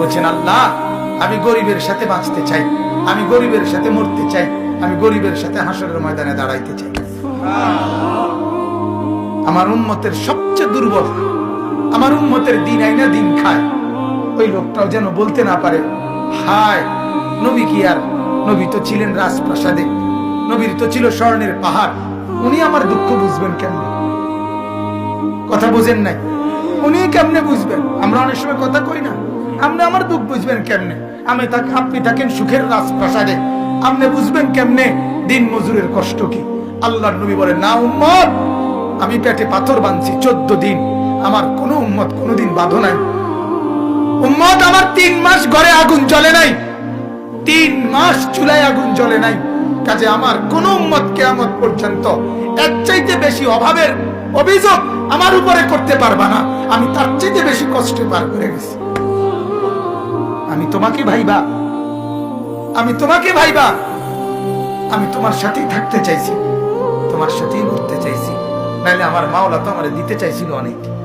বলছেন, আল্লাহ, আমি গরিবের সাথে বাঁচতে চাই, আমি গরিবের সাথে মরতে চাই, আমি গরিবের সাথে হাসরের ময়দানে দাঁড়াইতে চাই। আমার উম্মতের সবচেয়ে দুর্বল, আমার উম্মতের দিন আইনা দিন খায়। ওই লোকটাও যেন বলতে না পারে, হায়, নবী কি আর? নবী তো ছিলেন রাজপ্রাসাদে, নবীর তো ছিল স্বর্ণের পাহাড়, উনি আমার দুঃখ বুঝবেন কেমনে? কথা বুঝেন নাই, উনি কেমনে বুঝবেন? আমরা অনেক সময় কথা কই না। আপনি আমার দুঃখ বুঝবেন কেমনে? আমি তাক আপনি থাকেন সুখের রাজপ্রাসাদে। আপনি বুঝবেন কেমনে? দিন মজুরের কষ্ট কি? আল্লাহর নবী বলেন, না উম্মত, আমি পেটে পাথর বাঁধছি চোদ্দ দিন। আমার কোনো উম্মত কোনোদিন বাঁধো নাই। উম্মত, আমার তিন মাস ঘরে আগুন জ্বলে নাই। তিন মাস চুলায় আগুন জ্বলে নাই। কাজে আমার কোন উম্মত কেয়ামত পর্যন্ত এর চাইতে বেশি অভাবের অভিযোগ আমার উপরে করতে পারবা না। আমি তার চাইতে বেশি কষ্টে পার করে গেছি। আমি তোমাকে ভাইবা। আমি তোমাকে ভাইবা। আমি তোমার সাথেই থাকতে চাইছি। তোমার সাথেই ঘুরতে চাইছি। নাহলে আমার মাওলা তো আমার দিতে চাইছিল অনেক।